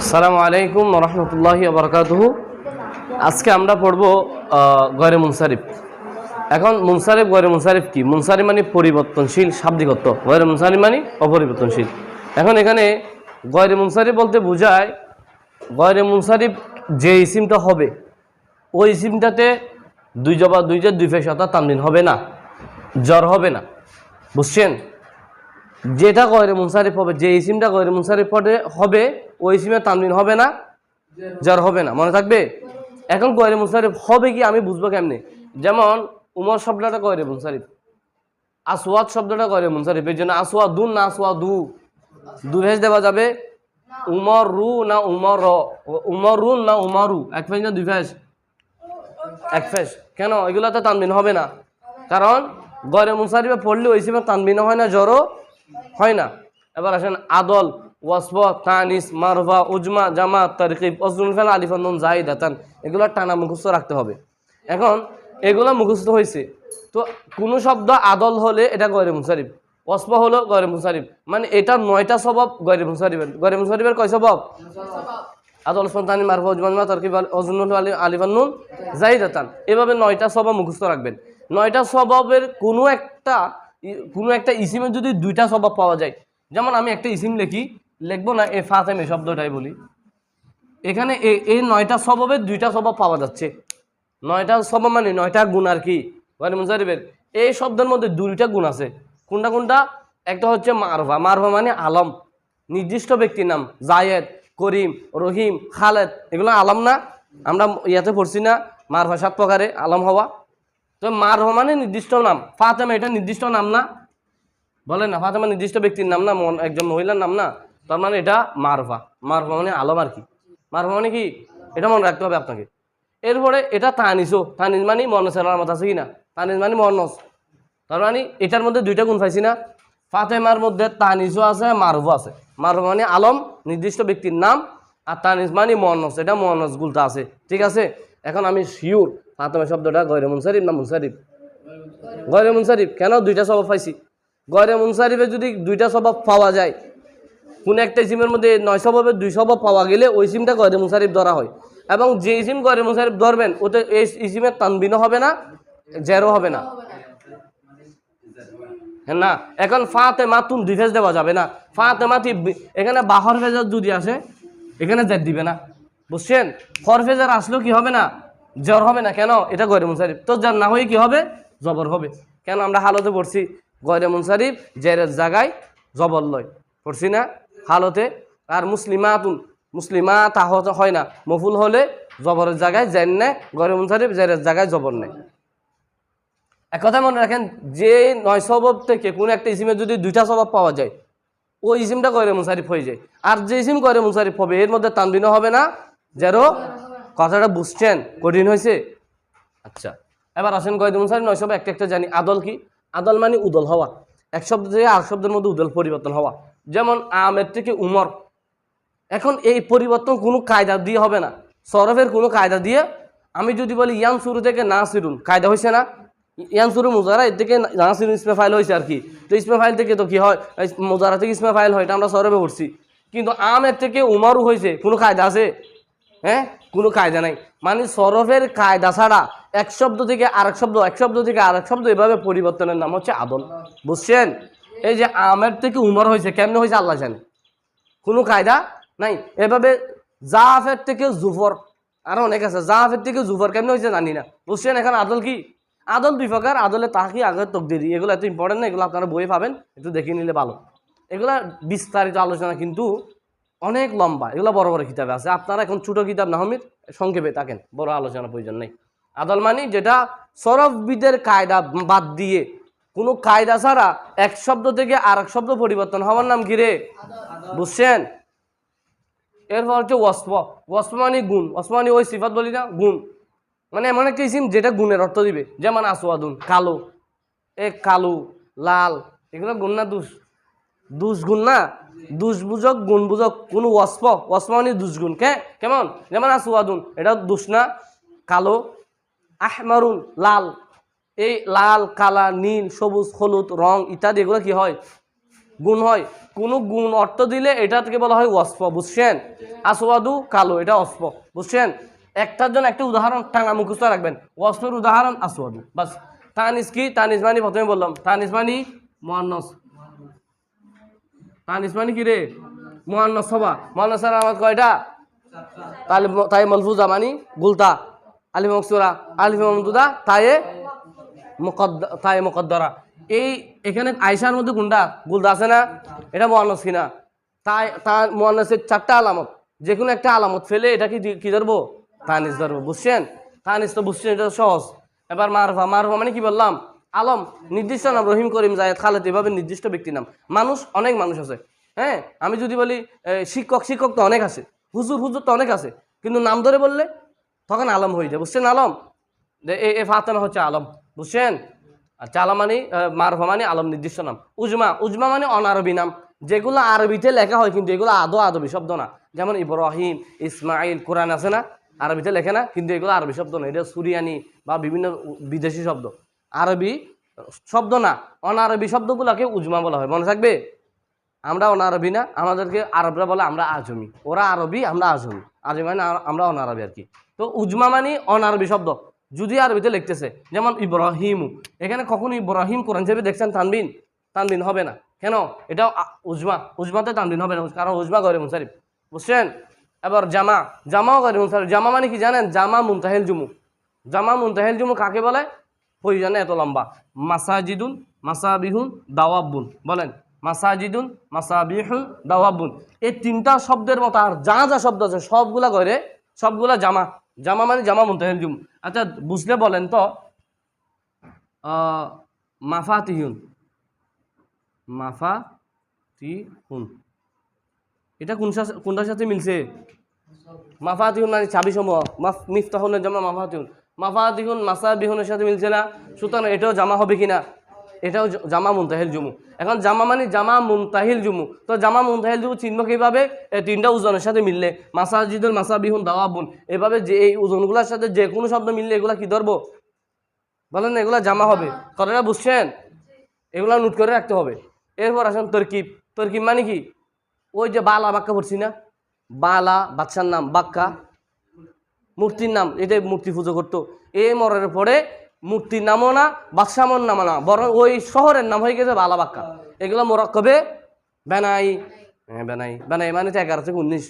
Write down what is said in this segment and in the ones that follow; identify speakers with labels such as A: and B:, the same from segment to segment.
A: আসসালামু আলাইকুম রহমতুল্লাহি আবরকাতহু আজকে আমরা পড়ব গয়রে মুনসারিফ। এখন মুনসারিফ, গয়রে মুনসারিফ কি? মুনসারিফ মানে পরিবর্তনশীল, শাব্দিকত্ব। গয়রে মুনসারিফ মানে অপরিবর্তনশীল। এখন এখানে গয়রে মুনসারিফ বলতে বোঝায়, গয়রে মুনসারিফ যে ইসিমটা হবে, ওই ইসিমটাতে দুই জবা দুইটা দুই ফেস অর্থাৎ তামদিন হবে না, জ্বর হবে না। বুঝছেন? যেটা গয়রে মুনসারিফ হবে, যে ইসিমটা গয়রে মুনসারিফ হবে ওই ইসিমে তামদিন হবে না জ্বর হবে না। মনে থাকবে? এখন গয়রে মুনসারিফ হবে কি আমি বুঝব কেমনে? যেমন উমর শব্দটা গয়রে মুনসারিফ? আসওয়াদ শব্দটা গয়রে মুনসারিফ? এর জন্য দু না আসওয়াদু দু? দু ভেজ দেওয়া যাবে? উমর রু না উমর উমর রু না উমরু? এক ফেজ না দুই ফেজ এক ফেজ কেন? এগুলোতে তানবিন হবে না। কারণ গরে মুসারিফে পড়লে ওই সময় তানবিন হয় না জ্বরও হয় না। এবার আসেন আদল। তানিস উজমা টানা মুখস্থ রাখতে হবে। এখন এগুলো মুখস্থ হয়েছে। তো কোনো শব্দ আদল হলে এটা গরে মুসারিফ ওয়াসফ হলো গরে মুসারিফ মানে এটা নয়টা স্বভাব গরে মুসারিফের গরে মুসারিফের কয় স্বভাব? আদল এভাবে নয়টা স্বভাব মুখস্থ রাখবেন। নয়টা স্বভাবের কোনো একটা কোনো একটা ইসিমের যদি দুইটা স্বভাব পাওয়া যায়। যেমন আমি একটা ইসিম লিখি লিখব না, এ ফাতেমে শব্দটাই বলি। এখানে এই নয়টা স্বভাবের দুইটা স্বভাব পাওয়া যাচ্ছে। নয়টা স্বভাব মানে নয়টা গুণ আর কি মুজারিবের? এই শব্দের মধ্যে দুইটা গুণ আছে। কোনটা কোনটা? একটা হচ্ছে মারভা মারভা মানে আলম। নির্দিষ্ট ব্যক্তির নাম জায়েদ, করিম, রহিম, খালেদ। এগুলো আলম না? আমরা ইয়াতে পড়ছি না। মারভা সাত প্রকারে আলম হওয়া। তো মারভা মানে নির্দিষ্ট নাম। ফাতেমা এটা নির্দিষ্ট নাম না। বলে না, ফাতেমা নির্দিষ্ট ব্যক্তির নাম না? একজন মহিলার নাম না? তার মানে এটা মারভা। মারভা মানে আলম আর কি মারভা মানে কি? এটা মনে রাখতে হবে আপনাকে। এরপরে এটা তানিসও তানিস মানে মনসের আলামত আছে কি না? তানিস মানে মনস। তার মানে এটার মধ্যে দুইটা গুণ পাইছি না? ফাতেমার মধ্যে তানিসও আছে মারভও আছে। মারভা মানে আলম, নির্দিষ্ট ব্যক্তির নাম, আর তানিস মানে মনস। এটা মনস গুলটা আছে। ঠিক আছে? এখন আমি শিওর ফাতেমা শব্দটা গয়রে মুনসারিফ না মুনসারিফ গয়রে মুনসারিফ কেন? দুইটা স্বভাব পাইছি। গয়রে মুনসারিফে যদি দুইটা স্বভাব পাওয়া যায় কোন একটা সিমের মধ্যে নয়শো স্বভাবের দুই স্বভাব পাওয়া গেলে ওই সিমটা গয়রে মুনসারিফ ধরা হয়। এবং যে সিম গয়রে মুনসারিফ ধরবেন, ওতে এই সিমের তানবিনও হবে না জেরও হবে না। হ্যাঁ না? এখন ফাতে মাতুন দুই ফেজ দেওয়া যাবে না। ফাতে মাতি এখানে বাহর ফেজার যদি আসে, এখানে জেদ দিবে না। বুঝছেন? ফর ফেজার আসলেও কি হবে না? জ্বর হবে না। কেন? এটা গয়রে মুনসারিফ তো জ্বর না হয়ে কি হবে? জবর হবে। কেন? আমরা হালতে পড়ছি গয়রে মুনসারিফ জেরের জায়গায় জবর লয়। পড়ছি না? হালতে, আর মুসলিমাতুন মুসলিমা তাহত হয় না। মফুল হলে জবরের জায়গায় জেন নেয় গয়রে মুনসারিফ জেরের জায়গায় জবর নেয় এক কথা মনে রাখেন, যে নয় স্বভাব থেকে কোনো একটা ইসিমের যদি দুইটা স্বভাব পাওয়া যায়, ওই ইসিমটা গয়রে মুসারিফ হয়ে যায়। আর যে ইসিম গয়রে মুসারিফ হবে, এর মধ্যে তানবিনও হবে না, যেরো কথাটা বুঝছেন, কঠিন হয়েছে। আচ্ছা এবার আসেন গয়রে মুসারিফ নয় সব একটা একটা জানি, আদল কি? আদল মানে উদল হওয়া। এক শব্দ থেকে আর শব্দের মধ্যে উদল পরিবর্তন হওয়া। যেমন আমের থেকে উমর। এখন এই পরিবর্তন কোনো কায়দা দিয়ে হবে না। সরফের কোনো কায়দা দিয়ে আমি যদি বলি ইয়ান শুরু থেকে না সিরুন কায়দা হয়েছে না? ইয়ান শুরু মুজারা এর থেকে না সিরুন ইসমে ফাইল হয়েছে আর কি। তো ইসমে ফাইল থেকে তো কি হয়? মুজারা থেকে ইসমে ফাইল হয়, এটা আমরা সরফে পড়ছি। কিন্তু আমের থেকে উমারও হয়েছে কোনো কায়দা আছে? হ্যাঁ? কোনো কায়দা নাই। মানে সরফের কায়দা ছাড়া এক শব্দ থেকে আরেক শব্দ, এক শব্দ থেকে আরেক শব্দ এভাবে পরিবর্তনের নাম হচ্ছে আদল। বুঝছেন? এই যে আমের থেকে উমর হয়েছে, কেমনে হয়েছে আল্লাহ জানে। কোনো কায়দা নাই। এভাবে জাফের থেকে জুফর, আরও অনেক আছে। জাফের থেকে জুফর কেমনে হয়েছে জানি না। বুঝছেন এখন আদল কি? আদল দুই প্রকার, আদলে তাকি আগে তকদিরি। এগুলো এত ইম্পর্টেন্ট না, এগুলো আপনারা বইয়ে পাবেন, একটু দেখে নিলে ভালো। এগুলা বিস্তারিত আলোচনা কিন্তু অনেক লম্বা, এগুলো বড় বড় কিতাবে আছে। আপনারা এখন ছোট কিতাব নাহমিদ সংক্ষেপে থাকেন, বড় আলোচনা প্রয়োজন নেই। আদল মানে যেটা সরফবিদের কায়দা বাদ দিয়ে, কোনো কায়দা ছাড়া এক শব্দ থেকে আর এক শব্দ পরিবর্তন হওয়ার নাম কি রে? বুঝছেন? এরপর হচ্ছে ওয়াসফ। ওয়াসফ গুণ, ওয়াসফ মানে ওই সিফাত বলি না, গুণ। মানে এমন একটা ইসিম যেটা গুণের অর্থ দিবে। যেমন আসওয়াদুন, কালো, এ কালো, লাল, এগুলো গুণ না দুষ। দুষ গুণ না? দুষবুজক গুণ বুঝক, কোন ওয়াসফ ওয়াসফ মানে দুষগুণ কে? কেমন? যেমন আসওয়াদুন এটা দুষ না? কালো, আহমারুন, লাল। এই লাল, কালা, নীল, সবুজ, হলুদ, রং ইত্যাদি, এগুলো কি হয়? গুণ হয়। কোনো গুণ অর্থ দিলে এটা থেকে বলা হয় ওয়াসফ, বুঝছেন? আসওয়াদু কালো, এটা অস্প বুঝছেন? একটার জন্য একটা উদাহরণ টাঙ্গা মুখস্থ রাখবেন। ওয়াসফের উদাহরণ আসওয়াদু বাস। তানিস কি? তানিস মানে প্রথমে বললাম, তানিস মানে মোহান্নস। তানিস মানে কি রে? মোহান্নস সবা মোহান্নসের আমার কয়টা? তাই তাই মলফুজা মানে গুলতা। আলিফ মকসুরা আলিফ মমদুদা তায়ে মুকদ্দ তায়ে মুকদ্দরা। এই এখানে আয়সার মধ্যে গুন্ডা গুলদা আছে না? এটা মোহান্নস কিনা? তাই তার মোহান্নসের চারটা আলামত। যে কোনো একটা আলামত ফেলে এটা কি কি ধরবো? তানিস ধরবো। বুঝছেন? তানিস তো বুঝছেন, এটা সহজ। এবার মারফা মারফা মানে কি বললাম? আলম, নির্দিষ্ট নাম রহিম করিম জায়েদ খালেদ, এভাবে নির্দিষ্ট ব্যক্তির নাম। মানুষ, অনেক মানুষ আছে। হ্যাঁ আমি যদি বলি শিক্ষক শিক্ষক তো অনেক আছে। হুজুর হুজুর তো অনেক আছে। কিন্তু নাম ধরে বললে তখন আলম হয়ে যায়, বুঝছেন আলম? এ এ ফাতেমা হচ্ছে আলম, বুঝছেন? আচ্ছা আলম মানে মারফা মানে আলম নির্দিষ্ট নাম। উজমা উজমা মানে অনারবি নাম। যেগুলো আরবিতে লেখা হয়, কিন্তু এগুলো আদৌ আদবি শব্দ না। যেমন ইব্রাহিম, ইসমাইল, কোরআন আছে না? আরবিতে লেখে না, কিন্তু এগুলো আরবি শব্দ না। এটা সুরিয়ানি বা বিভিন্ন বিদেশি শব্দ। আরবি শব্দ না, অনারবি শব্দগুলোকে উজমা বলা হয়। মনে থাকবে? আমরা অনারবি না, আমাদেরকে আরবরা বলে আমরা আজমি। ওরা আরবি, আমরা আজমি। আজমি মানে আমরা অনারবি আর কি। তো উজমা মানে অনারবি শব্দ। যদি আরবিতে লিখতেছে, যেমন ইব্রাহিম। এখানে কখনো ইব্রাহিম কোরআন হিসেবে দেখছেন তানবিন? তানবিন হবে না। কেন? এটাও উজমা। উজমাতে তানবিন হবে না। কারণ উজমা গরে মুসারিফ বুঝছেন? এবার জামা। জামাও গরে মুসারিফ জামা মানে কি জানেন? জামা মুনতাহেল জুমু। জামা মুনতাহেল জুমু কাকে বলে? প্রয়োজনে এত লম্বা। মাসাজিদুন, মাসাবিহুন, দাওয়াবুন। বলেন, মাসাজিদুন, মাসাবিহুন, দাওয়াবুন। এই তিনটা শব্দের মতো আর যা যা শব্দ আছে সবগুলা করে সবগুলা জামা। জামা মানে জামা মুনতাহেল জুম আচ্ছা বুঝলে বলেন তো মাফাতিহুন। মাফা তি হুন এটা কোন কোনটার সাথে মিলছে? মাফাতিহুন মানে চাবি সমূহ মাফ, মিফতাহুনের জামা মাফাতিহুন। মাফাতিহুন মাসা বিহুনের সাথে মিলছে না। সুতরাং এটাও জামা হবে কিনা? এটাও জামা মুনতাহিল জুমু। এখন জামা মানে জামা মুনতাহিল জুমু। তো জামা মুনতাহিল জুমু চিনব কীভাবে? এই তিনটা ওজনের সাথে মিললে। মাসাজিদুল মাসা বিহুন দাওয়া দাওয়াবুন। এভাবে যে এই ওজনগুলোর সাথে যে কোনো শব্দ মিললে এগুলো কি ধরবো? বলেন না, এগুলা জামা হবে। কথাটা বুঝছেন? এগুলো নোট করে রাখতে হবে। এরপর আসেন তরকিব। তরকিব মানে কি? ওই যে বালা বাক্কা পড়ছি না? বালা, বাচ্চার নাম বাক্কা। মূর্তির নাম এটা মূর্তি পুজো করতো। এ মরার পরে মূর্তির নামও না বাদশামর নামও না, বরং ওই শহরের নাম হয়ে গেছে বালা বাক্কা এগুলো মোরক্কবে, বেনাই হ্যাঁ বেনাই বেনাই মানে এগারো থেকে উনিশ,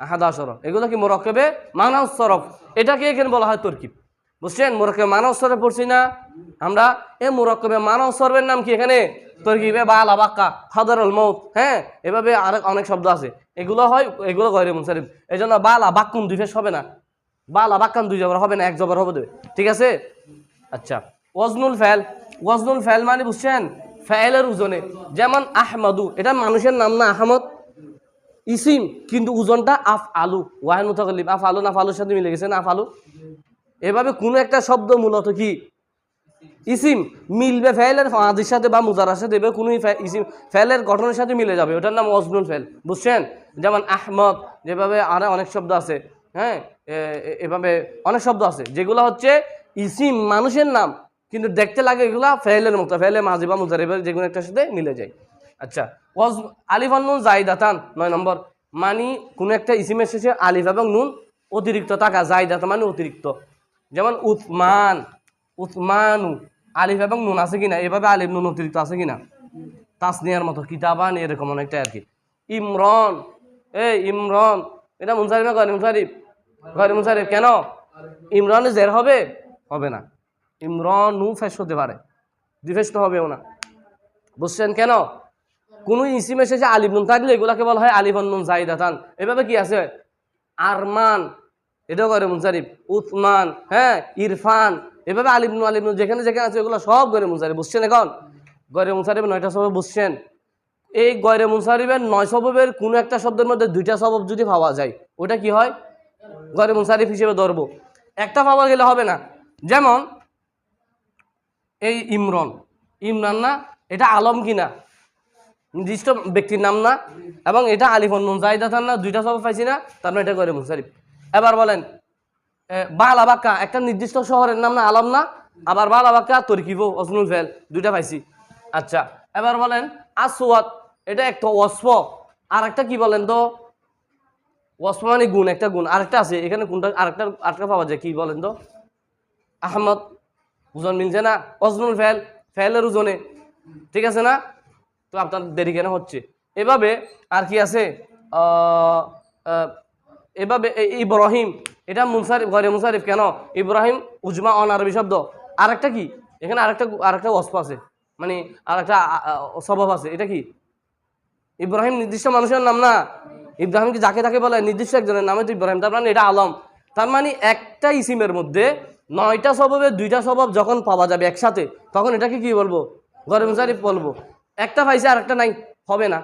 A: আহাদা সরফ এগুলো কি মোরক্কবে? মানব সরফ এটাকে এখানে বলা হয় তরকিব। বুঝছেন? মোরক্কবে মানব সরফ পড়ছি না আমরা। এ মোরক্কবে মানব সরফের নাম কি এখানে? তরকিবে বালা বাক্কা হাদারুল মৌত হ্যাঁ? এভাবে আরেক, অনেক শব্দ আছে। এগুলো হয়, এগুলো গয়রে মুনসারিফ এই জন্য বা বালা বাক্কুম দুইফেস হবে না। বালা বাক্কান দুই জবর হবে না, এক জবর হবে দেবে ঠিক আছে? আচ্ছা। ওয়াজনুল ফেল ওয়াজনুল ফেল মানে বুঝছেন, ফেলের ওজনে। যেমন আহমদু, এটা মানুষের নাম না আহমদ? ইসিম, কিন্তু ওজনটা আফ আলু ওয়াহেন মুতাকাল্লিব আফ আলু না আলুর সাথে মিলে গেছে না আফ আলু এভাবে কোনো একটা শব্দ মূলত কি? ইসিম, মিলবে ফেলের ফাঁদির সাথে বা মুজারার সাথে এবার কোনো ইসিম, ফেলের গঠনের সাথে মিলে যাবে। ওটার নাম অজনুল ফেল, বুঝছেন? যেমন আহমদ, যেভাবে আরও অনেক শব্দ আছে। হ্যাঁ? এভাবে অনেক শব্দ আছে। যেগুলো হচ্ছে ইসিম মানুষের নাম, কিন্তু দেখতে লাগে এগুলা ফেলের মতো ফেলে মাঝি বা মুজার এবার একটার সাথে মিলে যায়। আচ্ছা ওয়াজ, আলিফ আর নুন জাইদাতান নয় নম্বর, মানি কোনো একটা ইসিমের শেষে আলিফ এবং নুন অতিরিক্ত থাকা জাইদাতা মানে অতিরিক্ত। যেমন উৎমান, উৎমানু, আলিফ এবং নুন আছে কিনা? এভাবে আলিফ, নুন অতিরিক্ত আছে কিনা? তাসনিয়ার মতো, কিতাবান, এরকম অনেকটা আর কি। ইমরন এ ইমরন এটা মুনসারিফ না গরিব মুনসারিফ? গরিব মুনসারিফ, কেন? ইমরানে জের হবে? হবে না। ইমরন ফেস হতে পারে। তো হবেও না। বুঝছেন কেন? কোনো ইসিমে শেষে আলিফ নুন থাকলে এগুলাকে বলা হয় আলিফ নুন জাইদাতান। এভাবে কি আছে? আরমান, এটাও করে মুনসারিফ। উসমান হ্যাঁ ইরফান, এভাবে আলিফ নু আলিফ নু যেখানে যেখানে আছে এগুলো সব গরে মুনসারিফ। বুঝছেন এখন? গরে মুনসারিফ নয়টা সবব বুঝছেন। এই গয়রে মুনসারিফের নয় সববের কোনো একটা শব্দের মধ্যে দুইটা সবব যদি পাওয়া যায় ওটা কি হয়? গয়রে মুনসারিফ হিসেবে ধরবো। একটা পাওয়া গেলে হবে না। যেমন এই ইমরন। ইমরান না এটা আলম কিনা? নির্দিষ্ট ব্যক্তির নাম না। এবং এটা আলিফন নুন জাইদাতান না দুইটা সব পাইছি না তার মানে এটা করে মুনসারিফ। এবার বলেন এ, বালা বাক্কা একটা নির্দিষ্ট শহরের নাম না আলম না আবার বালা বাক্কা তরকিব অসনুল ফেল দুইটা পাইছি। আচ্ছা এবার বলেন আসওয়াত এটা একটা ওয়াসফ। আর একটা কি বলেন তো? ওয়াসফ মানে গুণ, একটা গুণ। আরেকটা আছে, এখানে কোনটা, আরেকটা আরেকটা পাওয়া যায়, কি বলেন তো? আহমদ, ওজন মিলছে না? অজনুল ফেল, ফেলের ওজনে, ঠিক আছে না? তো আপনার দেরি কেন হচ্ছে? এভাবে আর কি আছে? এভাবে ইব্রাহিম, এটা মুনসারিফ, ঘরে মুনসারিফ কেন? ইব্রাহিম উজমা অন আরবি শব্দ। আরেকটা কি? এখানে আরেকটা আরেকটা অস্প আছে। মানে আরেকটা স্বভাব আছে। এটা কি? ইব্রাহিম নির্দিষ্ট মানুষের নাম না। ইব্রাহিম কি যাকে তাকে বলে নির্দিষ্ট একজনের নামে তো ইব্রাহিম। তার মানে এটা আলম। তার মানে একটা ইসিমের মধ্যে নয়টা স্বভাবের দুইটা স্বভাব যখন পাওয়া যাবে একসাথে, তখন এটাকে কি বলব? গরম মুসারিফ বলব। একটা পাইছে আর একটা নাই, হবে না।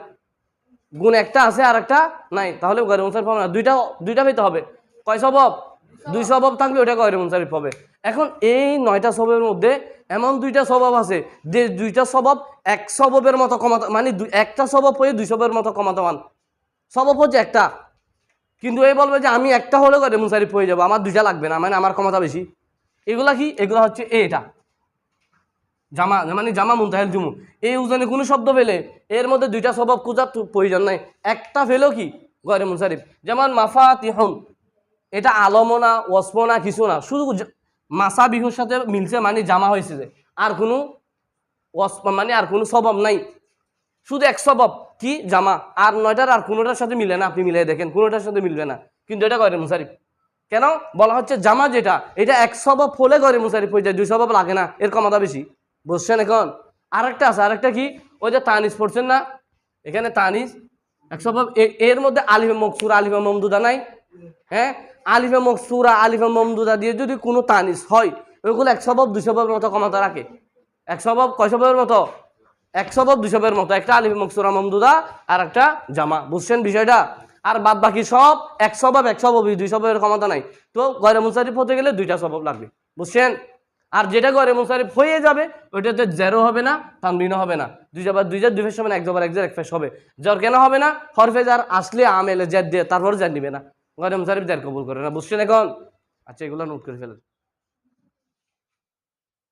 A: গুণ একটা আছে আর একটা নাই তাহলে গরম মুসারিফ হবে না। দুইটা দুইটা পেতে হবে। কয় স্বভাব? দুই স্বভাব থাকলে ওটা গরম মুসারিফ হবে? এখন এই নয়টা স্বভাবের মধ্যে এমন দুইটা স্বভাব আছে যে দুইটা স্বভাব এক স্বভাবের মতো কমাতে মানে একটা স্বভাব হয়ে দুই স্বভাবের মতো কমাতে মান স্বভাব হচ্ছে একটা। কিন্তু এই বলবে যে আমি একটা হলে করে মুসারিফ হয়ে যাব, আমার দুইটা লাগবে না মানে আমার ক্ষমতা বেশি। এগুলা কি? এগুলা হচ্ছে এটা। জামা মানে জামা মুনতাহেল জুমু। এই উজানে কোনো শব্দ ফেলে, এর মধ্যে দুইটা স্বভাব খোঁজার প্রয়োজন নাই একটা ফেলেও কি? গরে মুনসারিফ যেমন মাফা তিহন এটা আলমও না ওয়াসফও না কিছু না, শুধু মাসা বিহুর সাথে মিলছে মানে জামা হয়েছে যে। আর কোনো মানে আর কোনো স্বভাব নাই। শুধু এক স্বভাব, কি জামা। আর নয়টার আর কোনোটার সাথে মিলে না, আপনি মিলাই দেখেন, কোনোটার সাথে মিলবে না। কিন্তু এটা করে মুসারিফ কেন? বলা হচ্ছে জামা যেটা, এটা এক স্বভাব হলে করে মুসারিফ হয়ে যায়, দুই স্বভাব লাগে না, এর ক্ষমতা বেশি। বুঝছেন এখন? আরেকটা আছে, আরেকটা কি? ওই যে তানিস পড়ছেন না? এখানে তানিস এক স্বভাব এর মধ্যে আলিফে মকসুরা, আলিফে মমদুদা নাই? হ্যাঁ? আলিফে মকসুরা আলিফে মমদুদা দিয়ে যদি কোনো তানিস হয়, ওইগুলো এক স্বভাব দুই স্বভাবের মতো ক্ষমতা রাখে। এক স্বভাব কয় স্বভাবের মতো? এক স্বভাব দুই স্বভাবের মতো। একটা আলিফে মকসুরা মমদুদা আর একটা জামা। বুঝছেন বিষয়টা? আর বাদ বাকি সব এক স্বভাব এক স্বভাবই দুই স্বভাবের ক্ষমতা নাই। তো গরে মুসারিফ হতে গেলে দুইটা স্বভাব লাগবে। বুঝছেন? আর যেটা গরে মুসারিফ হয়ে যাবে, ওইটাতে জেরো হবে না, তানবিনও হবে না। দুই যাবার দুই জার দুই ফেস হবে না এক যাবার এক জার এক ফেস হবে। জ্বর কেন হবে না? হরফেজ আর আসলে আমেলে জ্যাদ দিয়ে, তারপর জেদ নিবে না। গরে মুসারিফ জের কবুল করে না বুঝছেন এখন? আচ্ছা এগুলো নোট করে ফেলেন।